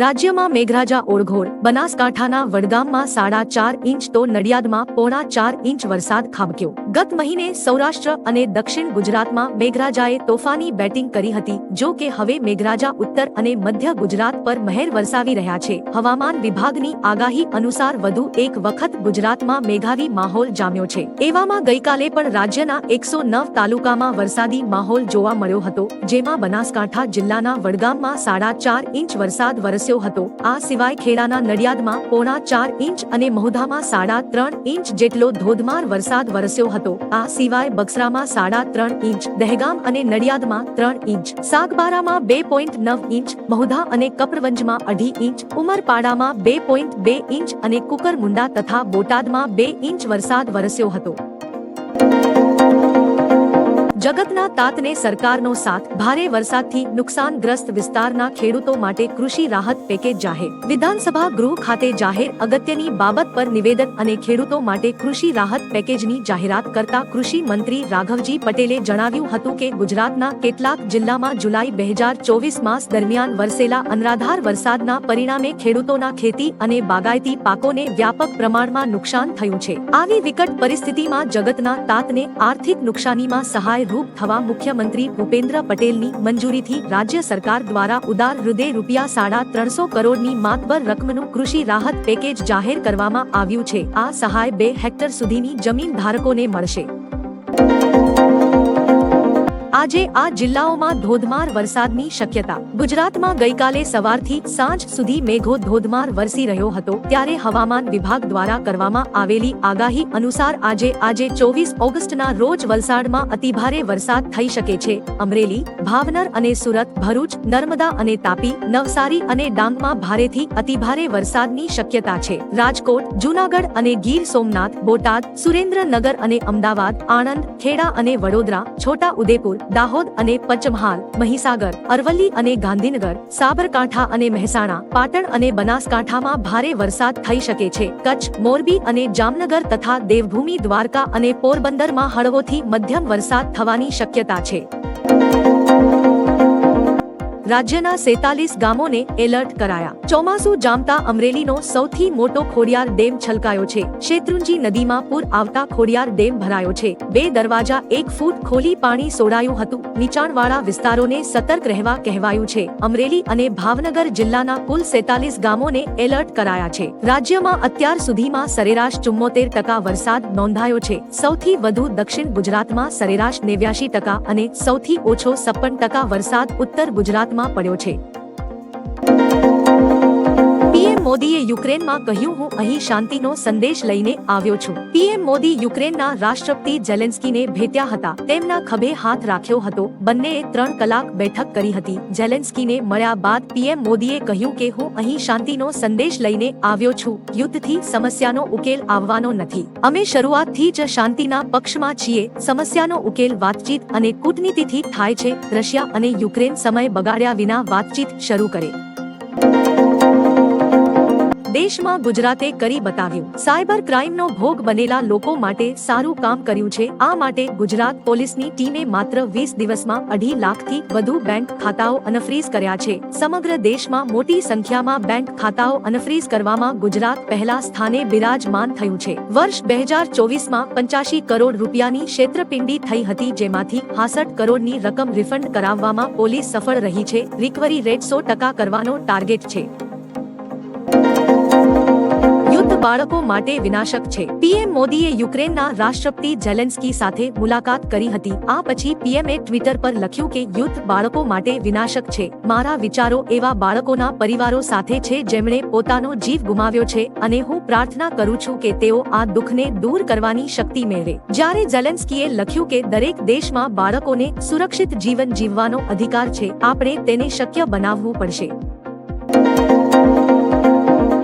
રાજ્યમાં મેઘરાજા ઓળઘોળ, બનાસકાંઠાના વડગામમાં સાડા ચાર ઇંચ તો નડિયાદમાં પોણા ચાર ઇંચ વરસાદ ખાબક્યો. ગત મહિને સૌરાષ્ટ્ર અને દક્ષિણ ગુજરાતમાં મેઘરાજાએ તોફાની બેટિંગ કરી હતી, જો કે હવે મેઘરાજા ઉત્તર અને મધ્ય ગુજરાત પર મહેર વરસાવી રહ્યા છે. હવામાન વિભાગની આગાહી અનુસાર વધુ એક વખત ગુજરાતમાં મેઘાવી માહોલ જામ્યો છે. એવામાં ગઈકાલે પણ રાજ્યના એકસો નવ તાલુકામાં વરસાદી માહોલ જોવા મળ્યો હતો, જેમાં બનાસકાંઠા જિલ્લાના વડગામમાં સાડા ચાર ઇંચ વરસાદ વરસ્યો હતો. આ સિવાય ખેડાના નડિયાદમાં પોણા ચાર ઇંચ અને મહુધામાં સાડા ત્રણ ઇંચ જેટલો ધોધમાર વરસાદ વરસ્યો હતો. આ સિવાય બક્સરામાં સાડા ત્રણ ઇંચ, દહેગામ અને નડિયાદમાં ત્રણ ઇંચ, સાગબારામાં બે પોઈન્ટ નવ ઇંચ, મહુધા અને કપરવંજમાં અઢી ઇંચ, ઉમરપાડામાં બે પોઈન્ટ બે ઇંચ અને કુકરમુંડા તથા બોટાદમાં બે ઇંચ વરસાદ વરસ્યો હતો. જગતના તાતને સરકારનો સાથ, ભારે વરસાદથી નુકસાનગ્રસ્ત વિસ્તારના ખેડૂતો માટે કૃષિ રાહત પેકેજ જાહેર. વિધાનસભા ગૃહ ખાતે જાહેર અગત્યની બાબત પર નિવેદન અને ખેડૂતો માટે કૃષિ રાહત પેકેજની જાહેરાત કરતા કૃષિ મંત્રી રાઘવજી પટેલે જણાવ્યું હતું કે ગુજરાતના કેટલાક જિલ્લામાં જુલાઈ બે હજાર ચોવીસ માસ દરમિયાન વરસેલા અનરાધાર વરસાદના પરિણામે ખેડૂતોના ખેતી અને બાગાયતી પાકોને વ્યાપક પ્રમાણમાં નુકસાન થયું છે. આવી વિકટ પરિસ્થિતિમાં જગતના તાતને આર્થિક નુકસાનીમાં સહાય રૂપ થવા મુખ્યમંત્રી ભૂપેન્દ્ર પટેલની મંજૂરીથી રાજ્ય સરકાર દ્વારા ઉદાર હૃદય રૂપિયા સાડા ત્રણસો કરોડની માતબર રકમનું કૃષિ રાહત પેકેજ જાહેર કરવામાં આવ્યું છે. આ સહાય બે હેક્ટર સુધીની જમીન ધારકોને મળશે. આજે આ જિલ્લાઓમાં ધોધમાર વરસાદની શક્યતા. ગુજરાતમાં ગઈકાલે સવારથી સાંજ સુધી મેઘો ધોધમાર વરસી રહ્યો હતો, ત્યારે હવામાન વિભાગ દ્વારા કરવામાં આવેલી આગાહી અનુસાર આજે આજે ચોવીસ ઓગસ્ટના રોજ વલસાડમાં અતિભારે વરસાદ થઈ શકે છે. અમરેલી, ભાવનર અને સુરત, ભરૂચ, નર્મદા અને તાપી, નવસારી અને ડાંગમાં ભારેથી અતિભારે વરસાદની શક્યતા છે. રાજકોટ, જૂનાગઢ અને ગીર સોમનાથ, બોટાદ, સુરેન્દ્રનગર અને અમદાવાદ, આણંદ, ખેડા અને વડોદરા છોટા ઉદેપુર દાહોદ અને પંચમહાલ, મહીસાગર, અરવલ્લી અને ગાંધીનગર, સાબરકાંઠા અને મહેસાણા, પાટણ અને બનાસકાંઠામાં ભારે વરસાદ થઈ શકે છે. કચ્છ, મોરબી અને જામનગર તથા દેવભૂમિ દ્વારકા અને પોરબંદરમાં હળવોથી મધ્યમ વરસાદ થવાની શક્યતા છે. રાજ્યના સેતાલીસ ગામોને એલર્ટ કરાયા. ચોમાસું જામતા અમરેલીનો સૌથી મોટો ખોડિયાર ડેમ છલકાયો છે. શેત્રુંજી નદીમાં પૂર આવતા ખોડિયાર ડેમ ભરાયો છે. બે દરવાજા એક ફૂટ ખોલી પાણી સોડાયું હતું. નીચાણવાળા વિસ્તારોને સતર્ક રહેવા કહેવાયું છે. અમરેલી અને ભાવનગર જિલ્લાના કુલ સેતાલીસ ગામોને એલર્ટ કરાયા છે. રાજ્યમાં અત્યાર સુધીમાં સરેરાશ ચુમ્મોતેર ટકા વરસાદ નોંધાયો છે. સૌથી વધુ દક્ષિણ ગુજરાતમાં સરેરાશ નેવ્યાશી ટકા અને સૌથી ઓછો છપ્પન ટકા વરસાદ ઉત્તર ગુજરાતમાં પડ્યો છે. મોદીએ યુક્રેનમાં કહ્યું, હું અહીં શાંતિનો સંદેશ લઈને આવ્યો છું. પીએમ મોદી યુક્રેનના રાષ્ટ્રપતિ જેલેન્સ્કીને ભેટ્યા હતા. તેમના ખભે હાથ રાખ્યો હતો. બંનેએ ત્રણ કલાક બેઠક કરી હતી. જેલેન્સ્કીને મળ્યા બાદ પીએમ મોદીએ કહ્યું કે, હું અહીં શાંતિનો સંદેશ લઈને આવ્યો છું. યુદ્ધથી સમસ્યાનો ઉકેલ આવવાનો નથી. અમે શરૂઆતથી જ શાંતિના પક્ષમાં છીએ. સમસ્યાનો ઉકેલ વાતચીત અને કૂટનીતિથી થાય છે. રશિયા અને યુક્રેન સમય બગાડ્યા વિના વાતચીત શરૂ કરે. દેશમાં ગુજરાતે કરી બતાવ્યું. સાયબર ક્રાઇમનો ભોગ બનેલા લોકો માટે સારું કામ કર્યું છે. આ માટે ગુજરાત પોલીસની ટીમે માત્ર વીસ દિવસમાં અઢી લાખથી વધુ બેંક ખાતાઓ અનફ્રીઝ કર્યા છે. સમગ્ર દેશમાં મોટી સંખ્યામાં બેંક ખાતાઓ અનફ્રીઝ કરવામાં ગુજરાત પહેલા સ્થાને બિરાજમાન થયું છે. વર્ષ બે હજાર ચોવીસમાં પંચાશી કરોડ રૂપિયાની ક્ષેત્રપિંડી થઈ હતી જેમાંથી હાસઠ કરોડની રકમ રિફંડ કરાવવામાં પોલીસ સફળ રહી છે. રિકવરી રેટ સો ટકા કરવાનો ટાર્ગેટ છે. બાળકો માટે વિનાશક છે. પીએમ મોદીએ યુક્રેનના રાષ્ટ્રપતિ જેલેન્સ્કી સાથે મુલાકાત કરી હતી. આ પછી પીએમએ ટ્વિટર પર લખ્યું કે, યુદ્ધ બાળકો માટે વિનાશક છે. મારા વિચારો એવા બાળકોના પરિવારો સાથે છે જેમણે પોતાનો જીવ ગુમાવ્યો છે અને હું પ્રાર્થના કરું છું કે તેઓ આ દુઃખને દૂર કરવાની શક્તિ મેળવે. જ્યારે જેલેન્સ્કીએ લખ્યું કે, દરેક દેશમાં બાળકોને સુરક્ષિત જીવન જીવવાનો અધિકાર છે. આપણે તેને શક્ય બનાવવું પડશે.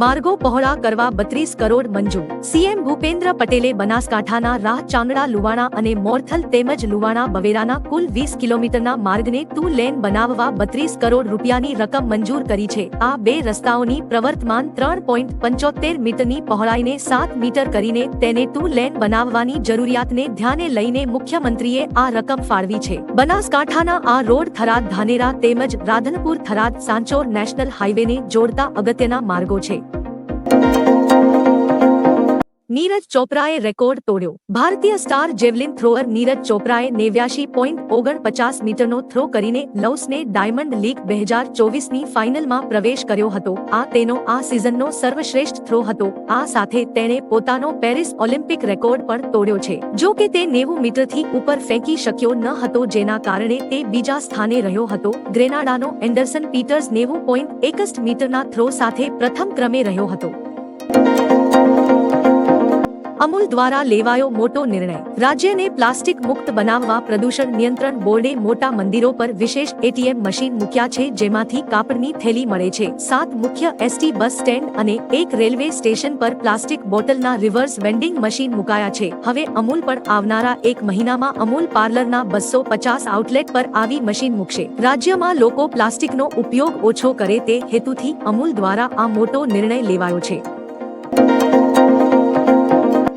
માર્ગો પહોળા કરવા બત્રીસ કરોડ મંજૂર. સીએમ ભૂપેન્દ્ર પટેલે બનાસકાંઠાના રાહ ચાંગડા લુવાણા અને મોરથલ તેમજ લુવાણા બવેરાના કુલ વીસ કિલોમીટરના માર્ગને ટુ લેન બનાવવા બત્રીસ કરોડ રૂપિયાની રકમ મંજૂર કરી છે. આ બે રસ્તાઓની પ્રવર્તમાન ત્રણ પોઈન્ટ પંચોતેર મીટરની પહોળાઈને સાત મીટર કરીને તેને ટુ લેન બનાવવાની જરૂરિયાતને ધ્યાને લઈને મુખ્યમંત્રીએ આ રકમ ફાળવી છે. બનાસકાંઠાના આ રોડ થરાદ ધાનેરા તેમજ રાધનપુર થરાદ સાંચોર નેશનલ હાઈવેને જોડતા અગત્યના માર્ગો છે. નીરજ ચોપરાએ રેકોર્ડ તોડ્યો. ભારતીય સ્ટાર જેવલિન થ્રોઅર નીરજ ચોપરાએ નેવ્યાશી પોઈન્ટ ઓગણપચાસ મીટરનો થ્રો કરીને લવ્સને ડાયમંડ લીગ બે હજાર ચોવીસની ફાઇનલમાં પ્રવેશ કર્યો હતો. આ તેનો આ સિઝનનો સર્વશ્રેષ્ઠ થ્રો હતો. આ સાથે તેણે પોતાનો પેરિસ ઓલિમ્પિક રેકોર્ડ પણ તોડ્યો છે. જો કે તે નેવું મીટરથી ઉપર ફેંકી શક્યો ન હતો, જેના કારણે તે બીજા સ્થાને રહ્યો હતો. ગ્રેનાડાનો એન્ડરસન પીટર્સ નેવું પોઈન્ટ એકસ્ટ મીટરના થ્રો સાથે પ્રથમ ક્રમે રહ્યો હતો. અમૂલ દ્વારા લેવાયો મોટો નિર્ણય. રાજ્યને પ્લાસ્ટિક મુક્ત બનાવવા પ્રદૂષણ નિયંત્રણ બોર્ડે મોટા મંદિરો પર વિશેષ એટીએમ મશીન મૂક્યા છે, જેમાંથી કાપડની થેલી મળે છે. સાત મુખ્ય એસટી બસ સ્ટેન્ડ અને એક રેલવે સ્ટેશન પર પ્લાસ્ટિક બોટલના રિવર્સ વેન્ડિંગ મશીન મુકાયા છે. હવે અમૂલ પણ આવનારા એક મહિનામાં અમૂલ પાર્લરના બસો પચાસ આઉટલેટ પર આવી મશીન મૂકશે. રાજ્યમાં લોકો પ્લાસ્ટિકનો ઉપયોગ ઓછો કરે તે હેતુથી અમૂલ દ્વારા આ મોટો નિર્ણય લેવાયો છે.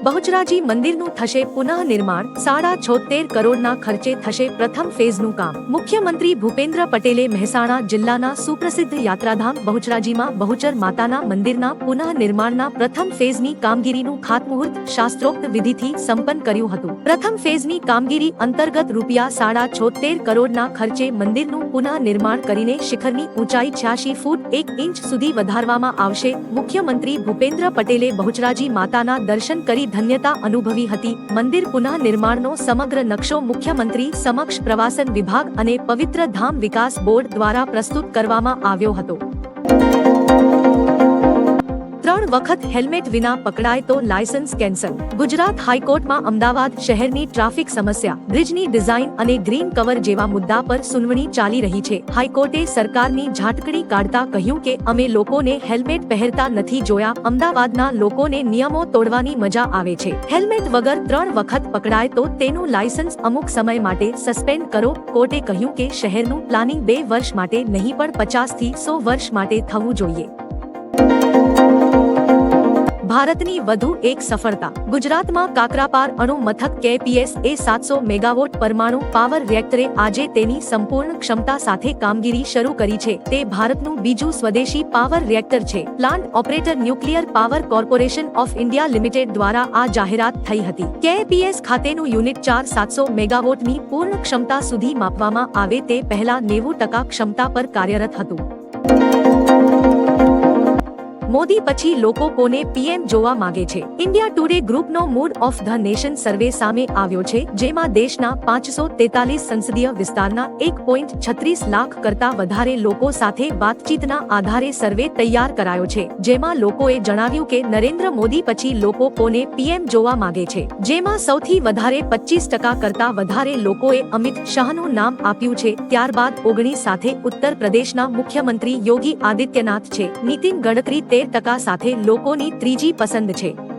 બહુચરાજી મંદિરનું થશે પુનઃ નિર્માણ સાડા છોતેર કરોડના ખર્ચે થશે પ્રથમ ફેઝનું કામ. મુખ્યમંત્રી ભૂપેન્દ્ર પટેલે મહેસાણા જિલ્લાના સુપ્રસિદ્ધ યાત્રાધામ બહુચરાજીમાં બહુચર માતાના મંદિરના પુનઃ નિર્માણના પ્રથમ ફેઝની કામગીરીનું ખાતમુહૂર્ત શાસ્ત્રોક્ત વિધિથી સંપન્ન કર્યું હતું. પ્રથમ ફેઝની કામગીરી અંતર્ગત રૂપિયા સાડા છોતેર કરોડના ખર્ચે મંદિરનું પુનઃ નિર્માણ કરીને શિખરની ઊંચાઈ છ્યાસી ફૂટ એક ઇંચ સુધી વધારવામાં આવશે. મુખ્યમંત્રી ભૂપેન્દ્ર પટેલે બહુચરાજી માતાના દર્શન કરી ધન્યતા અનુભવી હતી. મંદિર પુનઃ નિર્માણનો સમગ્ર નકશો મુખ્યમંત્રી સમક્ષ પ્રવાસન વિભાગ અને પવિત્ર ધામ વિકાસ બોર્ડ દ્વારા પ્રસ્તુત કરવામાં આવ્યો હતો. ત્રણ વખત હેલ્મેટ વિના પકડાય તો લાયસન્સ કેન્સલ. ગુજરાત હાઈકોર્ટમાં અમદાવાદ શહેરની ટ્રાફિક સમસ્યા, બ્રિજની ડિઝાઇન અને ગ્રીન કવર જેવા મુદ્દા પર સુનવણી ચાલી રહી છે. હાઈકોર્ટે સરકારની ઝાટકડી કાઢતા કહ્યું કે, અમે લોકોને હેલ્મેટ પહેરતા નથી જોયા, અમદાવાદના લોકોને નિયમો તોડવાની મજા આવે છે. હેલ્મેટ વગર ત્રણ વખત પકડાય તો તેનું લાયસન્સ અમુક સમય માટે સસ્પેન્ડ કરો. કોર્ટે કહ્યું કે, શહેરનું પ્લાનિંગ બે વર્ષ માટે નહીં પણ પચાસથી સો વર્ષ માટે થવું જોઈએ. ભારતની વધુ એક સફળતા. ગુજરાતમાં કાકરાપાર અણુ મથક કેપીએસ એ સાતસો મેગાવોટ પરમાણુ પાવર રિએક્ટરે આજે તેની સંપૂર્ણ ક્ષમતા સાથે કામગીરી શરૂ કરી છે. તે ભારતનું બીજું સ્વદેશી પાવર રિએક્ટર છે. Plant operator Nuclear Power Corporation of India Limited દ્વારા આ જાહેરાત થઈ હતી. કેપીએસ ખાતેનું યુનિટ ચાર સાતસો મેગાવોટની પૂર્ણ ક્ષમતા સુધી માપવામાં આવે તે પહેલા નેવું ટકા ક્ષમતા પર કાર્યરત હતું. મોદી પછી લોકો કોને પીએમ જોવા માંગે છે? India today ગ્રુપનો mood of the nation survey સામે આવ્યો છે, જેમાં દેશના પાંચસો તેતાલીસ સંસદીય વિસ્તારના એક પોઈન્ટ છત્રીસ લાખ કરતા વધારે લોકો સાથે વાતચીતના આધારે સર્વે તૈયાર કરાયો છે, જેમાં લોકોએ જણાવ્યું કે નરેન્દ્ર મોદી પછી લોકો કોને પીએમ જોવા માંગે છે? જેમાં સૌથી વધારે પચીસ ટકા કરતા વધારે લોકોએ અમિત શાહનું નામ આપ્યું છે, ત્યારબાદ ઓગણીસ સાથે ઉત્તર પ્રદેશના મુખ્યમંત્રી યોગી આદિત્યનાથ છે, નીતિન ગડકરી તેર ટકા સાથે લોકોની ત્રીજી પસંદ છે.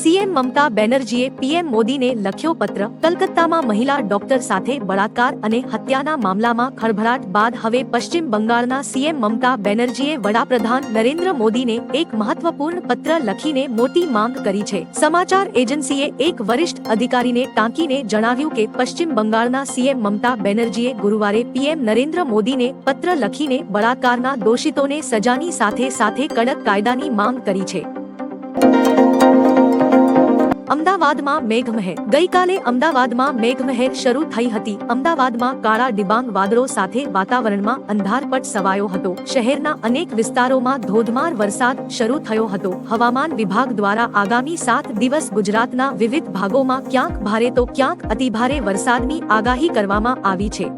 સીએમ મમતા બેનર્જીએ પીએમ મોદીને લખ્યો પત્ર, કલકત્તામાં મહિલા ડોક્ટર સાથે બળાત્કાર અને હત્યાના મામલામાં ખળભળાટ બાદ હવે પશ્ચિમ બંગાળના સીએમ મમતા બેનર્જીએ વડાપ્રધાન નરેન્દ્ર મોદીને એક મહત્વપૂર્ણ પત્ર લખીને મોટી માંગ કરી છે. સમાચાર એજન્સીએ એક વરિષ્ઠ અધિકારીને ટાંકીને જણાવ્યું કે પશ્ચિમ બંગાળના સીએમ મમતા બેનર્જીએ ગુરુવારે પીએમ નરેન્દ્ર મોદીને પત્ર લખીને બળાત્કારના દોષિતોને સજાની સાથે સાથે કડક કાયદાની માંગ કરી છે. અમદાવાદમાં મેઘમહેર. ગઈકાલે અમદાવાદમાં મેઘમહેર શરૂ થઈ હતી. અમદાવાદમાં કાળા ડિબાંગ વાદળો સાથે વાતાવરણમાં અંધારપટ સવાયો હતો. શહેરના અનેક વિસ્તારોમાં ધોધમાર વરસાદ શરૂ થયો હતો. હવામાન વિભાગ દ્વારા આગામી સાત દિવસ ગુજરાતના વિવિધ ભાગોમાં ક્યાંક ભારે તો ક્યાંક અતિભારે વરસાદની આગાહી કરવામાં આવી છે.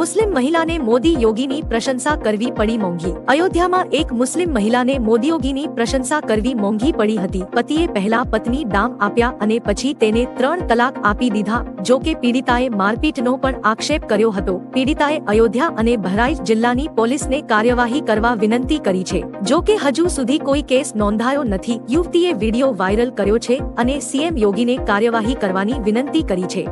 મુસ્લિમ મહિલાને મોદી યોગીની પ્રશંસા કરવી પડી મોંઘી. અયોધ્યામાં એક મુસ્લિમ મહિલાને મોદી યોગીની પ્રશંસા કરવી મોંઘી પડી હતી. પતિએ પહેલા પત્ની દામ આપ્યા અને પછી તેને ત્રણ તલાક આપી દીધા, જો કે પીડિતાએ મારપીટનો પણ આક્ષેપ કર્યો હતો. પીડિતાએ અયોધ્યા અને બહરાઇચ જિલ્લાની પોલીસને કાર્યવાહી કરવા વિનંતી કરી છે. જો કે હજુ સુધી કોઈ કેસ નોંધાયો નથી. યુવતીએ વીડિયો વાયરલ કર્યો છે અને સીએમ યોગીને કાર્યવાહી કરવાની વિનંતી કરી છે.